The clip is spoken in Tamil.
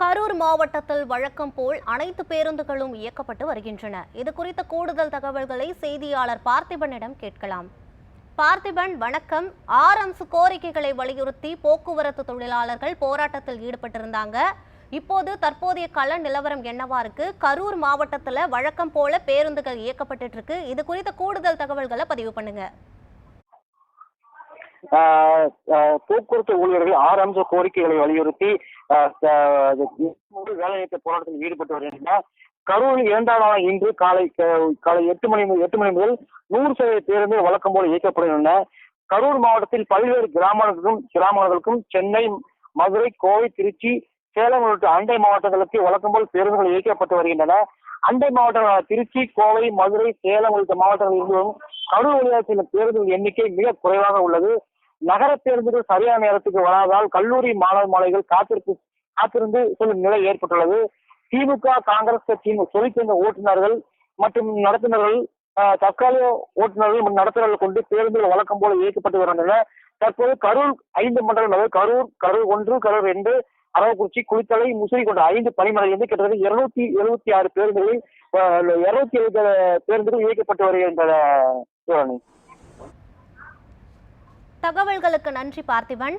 கரூர் மாவட்டத்தில் வழக்கம் போல் அனைத்து பேருந்துகளும் இயக்கப்பட்டு வருகின்றன. இது குறித்த கூடுதல் தகவல்களை செய்தியாளர் பார்த்திபனிடம் கேட்கலாம். பார்த்திபன் வணக்கம். ஆறு அம்சு கோரிக்கைகளை வலியுறுத்தி போக்குவரத்து தொழிலாளர்கள் போராட்டத்தில் ஈடுபட்டிருந்தாங்க. இப்போது தற்போதைய கள நிலவரம் என்னவா இருக்கு? கரூர் மாவட்டத்தில் வழக்கம் போல பேருந்துகள் இயக்கப்பட்டு இருக்கு. இது குறித்த கூடுதல் தகவல்களை பதிவு பண்ணுங்க. போக்குவரத்து ஊழியர்கள் ஆறு அம்ச கோரிக்கைகளை வலியுறுத்தி வேலைநிறுத்த போராட்டத்தில் ஈடுபட்டு வருகின்றனர் கரூரில் இரண்டாம் நாள் இன்று காலை காலை எட்டு மணி எட்டு மணி முதல் நூறு சதவீத பேருந்து வழக்கம் போல இயக்கப்படுகின்றன கரூர் மாவட்டத்தில் பல்வேறு கிராமங்களுக்கும் கிராமங்களுக்கும் சென்னை மதுரை கோவை திருச்சி சேலம் உள்ளிட்ட அண்டை மாவட்டங்களுக்கு வழக்கம் போல் பேருந்துகள் இயக்கப்பட்டு வருகின்றன. அண்டை மாவட்டங்களான திருச்சி கோவை மதுரை சேலம் உள்ளிட்ட மாவட்டங்களில் இருந்தும் கரூர் வழியாக செல்லும் பேருந்துகள் எண்ணிக்கை மிக குறைவாக உள்ளது. நகர பேருந்துகள் சரியான நேரத்துக்கு வராததால் கல்லூரி மாணவ மாணவிகள் காத்திருக்கு காத்திருந்து செல்லும் நிலை ஏற்பட்டுள்ளது. திமுக காங்கிரஸ் கட்சியின் தொழிற்சங்க ஓட்டுநர்கள் மற்றும் நடத்துனர்கள் ஆஹ், தற்காலிக ஓட்டுநர்கள் மற்றும் நடத்துனர்கள் கொண்டு பேருந்துகள் வழக்கம் போல இயக்கப்பட்டு வருகின்றன. தற்போது கரூர் ஐந்து மண்டலம் அதாவது கரூர் கரூர் ஒன்று கரூர் ரெண்டு அரவக்குறிச்சி குளித்தலை முசிறி கொண்ட ஐந்து பணிமனையிலிருந்து கிட்டத்தட்ட இருநூத்தி எழுபத்தி ஆறு பேருந்துகளில் இருநூத்தி எழுபத்தி பேருந்துகள் இயக்கப்பட்டு வருகின்றன. தகவல்களுக்கு நன்றி பார்த்திபன்.